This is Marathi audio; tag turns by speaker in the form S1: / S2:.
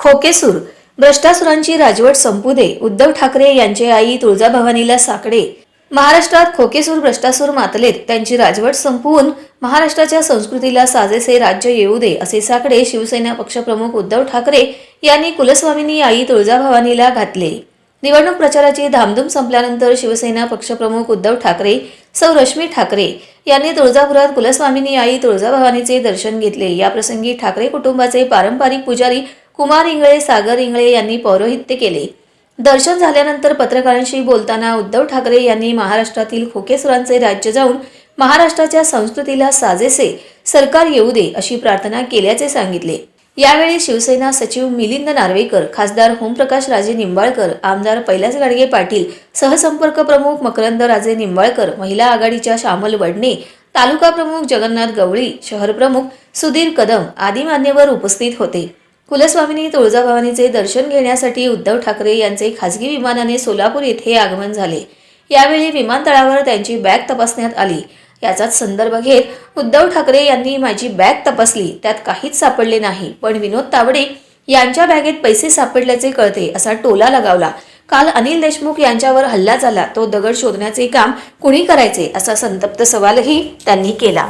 S1: खोकेसूर भ्रष्टासुरांची राजवट संपू दे उद्धव ठाकरे यांचे आई तुळजाभवानीला साकडे. महाराष्ट्रात खोकेसूर भ्रष्टासूर मातलेत त्यांची राजवट संपवून महाराष्ट्राच्या संस्कृतीला साजेसे राज्य येऊ दे असे साकडे शिवसेना पक्षप्रमुख उद्धव ठाकरे यांनी कुलस्वामिनी आई तुळजाभवानीला घातले. निवडणूक प्रचाराची धामधूम संपल्यानंतर शिवसेना पक्षप्रमुख उद्धव ठाकरे सौ रश्मी ठाकरे यांनी तुळजापुरात कुलस्वामिनी आई तुळजाभवानीचे दर्शन घेतले. याप्रसंगी ठाकरे कुटुंबाचे पारंपरिक पुजारी कुमार इंगळे सागर इंगळे यांनी पौरोहित्य केले. दर्शन झाल्यानंतर पत्रकारांशी बोलताना उद्धव ठाकरे यांनी महाराष्ट्रातील खोकेसुरांचे राज्य जाऊन महाराष्ट्राच्या संस्कृतीला साजेसे सरकार येऊ दे अशी प्रार्थना केल्याचे सांगितले. यावेळी शिवसेना सचिव मिलिंद नार्वेकर खासदार ओमप्रकाश राजे निंबाळकर आमदार कैलास गाडगे पाटील सहसंपर्क प्रमुख मकरंद राजे निंबाळकर महिला आघाडीच्या श्यामल वडणे तालुका प्रमुख जगन्नाथ गवळी शहर प्रमुख सुधीर कदम आदी मान्यवर उपस्थित होते. कुलस्वामिनी तुळजाभवानीचे दर्शन घेण्यासाठी उद्धव ठाकरे यांचे खासगी विमानाने सोलापूर येथे आगमन झाले. यावेळी विमानतळावर त्यांची बॅग तपासण्यात आली. याचाच संदर्भ घेत उद्धव ठाकरे यांनी माझी बॅग तपासली. त्यात काहीच सापडले नाही. पण विनोद तावडे यांच्या बॅगेत पैसे सापडल्याचे कळते असा टोला लगावला. काल अनिल देशमुख यांच्यावर हल्ला झाला. तो दगड शोधण्याचे काम कुणी करायचे असा संतप्त सवालही त्यांनी केला.